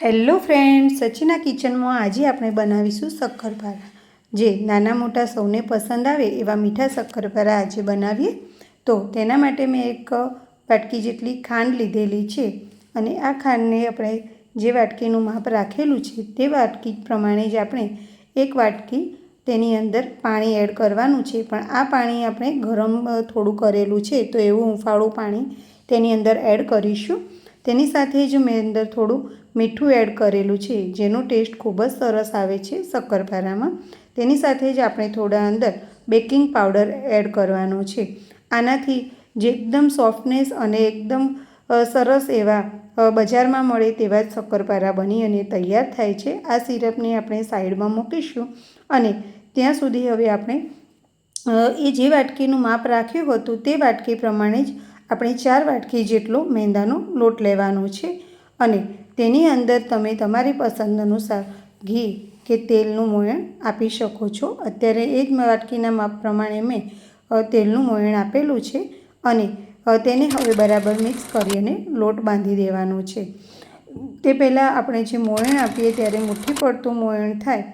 Hello friend સચિના કિચનમાં આજે આપણે બનાવીશું શક્કરપારા. જે નાના મોટા સૌને પસંદ આવે એવા મીઠા શક્કરપારા આજે બનાવીએ, તો તેના માટે મેં એક વાટકી જેટલી ખાંડ લીધેલી છે અને આ ખાંડને આપણે જે વાટકીનું માપ રાખેલું છે તે વાટકી પ્રમાણે જ આપણે એક વાટકી તેની અંદર પાણી એડ કરવાનું છે. પણ આ પાણી આપણે ગરમ થોડું કરેલું છે તો એવું હુંફાળું પાણી તેની અંદર એડ કરીશું. તેની સાથે જ મેં અંદર થોડું મીઠું એડ કરેલું છે, જેનો ટેસ્ટ ખૂબ જ સરસ આવે છે શક્કરપારામાં. તેની સાથે જ આપણે થોડા અંદર બેકિંગ પાવડર એડ કરવાનો છે. આનાથી જે એકદમ સોફ્ટનેસ અને એકદમ સરસ એવા બજારમાં મળે તેવા જ શક્કરપારા બની અને તૈયાર થાય છે. આ સિરપને આપણે સાઈડમાં મૂકીશું અને ત્યાં સુધી હવે આપણે એ જે વાટકીનું માપ રાખ્યું હતું તે વાટકી પ્રમાણે જ આપણે ચાર વાટકી જેટલો મેંદાનો લોટ લેવાનો છે અને તેની અંદર તમે તમારી પસંદ અનુસાર ઘી કે તેલનું મોયણ આપી શકો છો. અત્યારે એ જ વાટકીના માપ પ્રમાણે મેં તેલનું મોયણ આપેલું છે અને તેને હવે બરાબર મિક્સ કરી અને લોટ બાંધી દેવાનો છે. તે પહેલાં આપણે જે મોયણ આપીએ ત્યારે મુઠ્ઠી પડતું મોયણ થાય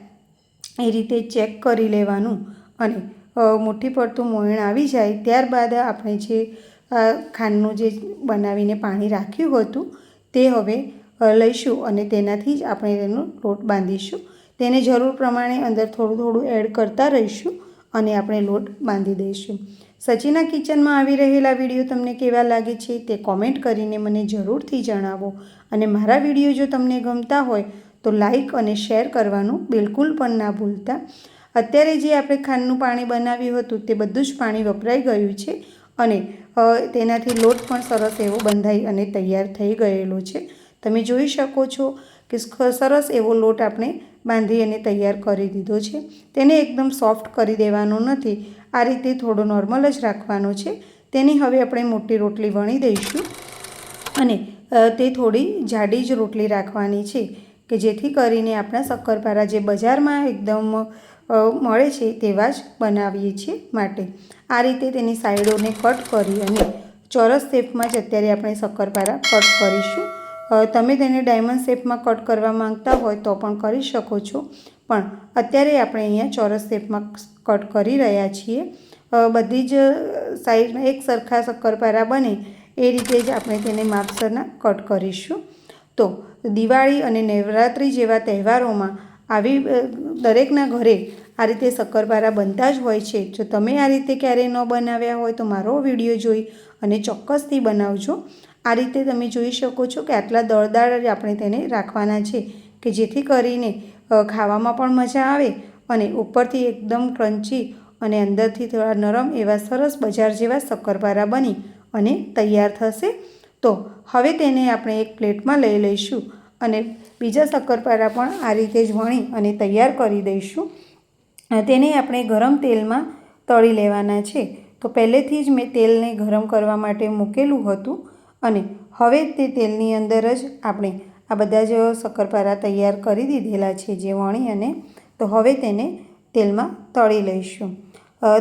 એ રીતે ચેક કરી લેવાનું અને મુઠ્ઠી પડતું મોયણ આવી જાય ત્યારબાદ આપણે જે ખાંડનું જે બનાવીને પાણી રાખ્યું હતું તે હવે લઈશું અને તેનાથી જ આપણે તેનો લોટ બાંધીશું. તેને જરૂર પ્રમાણે અંદર થોડું થોડું એડ કરતા રહીશું અને આપણે લોટ બાંધી દઈશું. સચિના કિચનમાં આવી રહેલા વીડિયો તમને કેવા લાગે છે તે કોમેન્ટ કરીને મને જરૂરથી જણાવો અને મારા વીડિયો જો તમને ગમતા હોય તો લાઈક અને શેર કરવાનું બિલકુલ પણ ના ભૂલતા. અત્યારે જે આપણે ખાંડનું પાણી બનાવ્યું હતું તે બધું જ પાણી વપરાઈ ગયું છે અને તેનાથી લોટ પણ સરસ એવો બંધાઈ અને તૈયાર થઈ ગયેલો છે. તમે જોઈ શકો છો કે સરસ એવો લોટ આપણે બાંધી અને તૈયાર કરી દીધો છે. તેને એકદમ સોફ્ટ કરી દેવાનો નથી. આ રીતે થોડો નોર્મલ જ રાખવાનો છે. તેની હવે આપણે મોટી રોટલી વણી દઈશું. અને તે થોડી જાડી જ રોટલી રાખવાની છે કે જેથી કરીને આપણા શક્કરપારા જે બજારમાં એકદમ મળે છે તેવા જ બનાવીએ છીએ માટે. આ રીતે તેની સાઈડોને કટ કરી અને ચોરસ શેપમાં જ અત્યારે આપણે શક્કરપારા કટ કરીશું. તમે તેને ડાયમંડ શેપમાં કટ કરવા માંગતા હોય તો પણ કરી શકો છો. પણ અત્યારે આપણે અહીંયા ચોરસ શેપમાં કટ કરી રહ્યા છીએ. બધી જ સાઈડમાં એક સરખા શક્કરપારા બને એ રીતે જ આપણે તેને માપસરના કટ કરીશું. તો દિવાળી અને નવરાત્રિ જેવા તહેવારોમાં આવી દરેકના ઘરે આ રીતે શક્કરપારા બનતા જ હોય છે. જો તમે આ રીતે ક્યારેય ન બનાવ્યા હોય તો મારો વીડિયો જોઈ અને ચોક્કસથી બનાવજો. આ રીતે તમે જોઈ શકો છો કે આટલા દળદાર આપણે તેને રાખવાના છે કે જેથી કરીને ખાવામાં પણ મજા આવે અને ઉપરથી એકદમ ક્રન્ચી અને અંદરથી થોડા નરમ એવા સરસ બજાર જેવા શક્કરપારા બની અને તૈયાર થશે. તો હવે તેને આપણે એક પ્લેટમાં લઈ લઈશું. અને બીજા શક્કરપારા પણ આ રીતે જ વણી અને તૈયાર કરી દઈશું. તેને આપણે ગરમ તેલમાં તળી લેવાના છે. તો પહેલેથી જ મેં તેલને ગરમ કરવા માટે મૂકેલું હતું અને હવે તે તેલની અંદર જ આપણે આ બધા જ શક્કરપારા તૈયાર કરી દીધેલા છે જે વણી અને તો હવે તેને તેલમાં તળી લઈશું.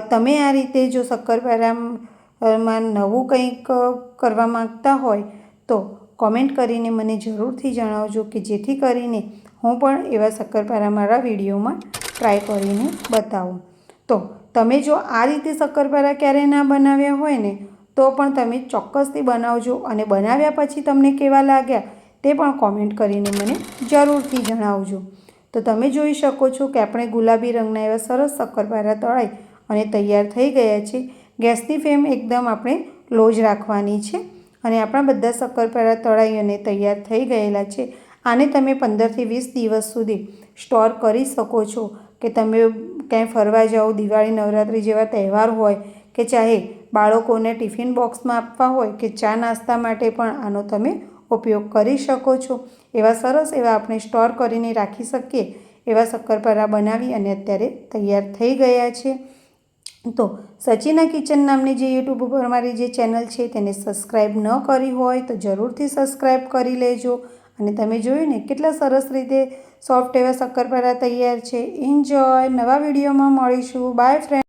તમે આ રીતે જો શક્કરપારામાં નવું કંઈક કરવા માગતા હોય તો કોમેન્ટ કરીને મને જરૂરથી જણાવજો કે જેથી કરીને હું પણ એવા શક્કરપારા મારા વિડીયોમાં ટ્રાય કરીને બતાવું. તો તમે જો આ રીતે શક્કરપારા ક્યારેય ના બનાવ્યા હોય ને, તો પણ તમે ચોક્કસથી બનાવજો અને બનાવ્યા પછી તમને કેવા લાગ્યા તે પણ કોમેન્ટ કરીને મને જરૂરથી જણાવજો. તો તમે જોઈ શકો છો કે આપણે ગુલાબી રંગના એવા સરસ શક્કરપારા તળાઈ અને તૈયાર થઈ ગયા છે. ગેસની ફ્લેમ એકદમ આપણે લો જ રાખવાની છે. અને આપણા બધા શક્કરપારા તળાઈ અને તૈયાર થઈ ગયેલા છે. આને તમે પંદરથી વીસ દિવસ સુધી સ્ટોર કરી શકો છો કે તમે ક્યાંય ફરવા જાઓ, દિવાળી, નવરાત્રિ જેવા તહેવાર હોય કે ચાહે બાળકોને ટિફિન બોક્સમાં આપવા હોય કે ચા નાસ્તા માટે પણ આનો તમે ઉપયોગ કરી શકો છો. એવા સરસ એવા આપણે સ્ટોર કરીને રાખી શકીએ એવા શક્કરપારા બનાવી અને અત્યારે તૈયાર થઈ ગયા છે. તો સચિના કિચન નામની જે યુટ્યુબ ઉપર મારી જે ચેનલ છે તેને સબસ્ક્રાઈબ ન કરી હોય તો જરૂરથી સબસ્ક્રાઈબ કરી લેજો. અને તમે જોયું ને કેટલા સરસ રીતે સોફ્ટ એવા શક્કરપારા તૈયાર છે. એન્જોય નવા વિડીયોમાં મળીશું. By friend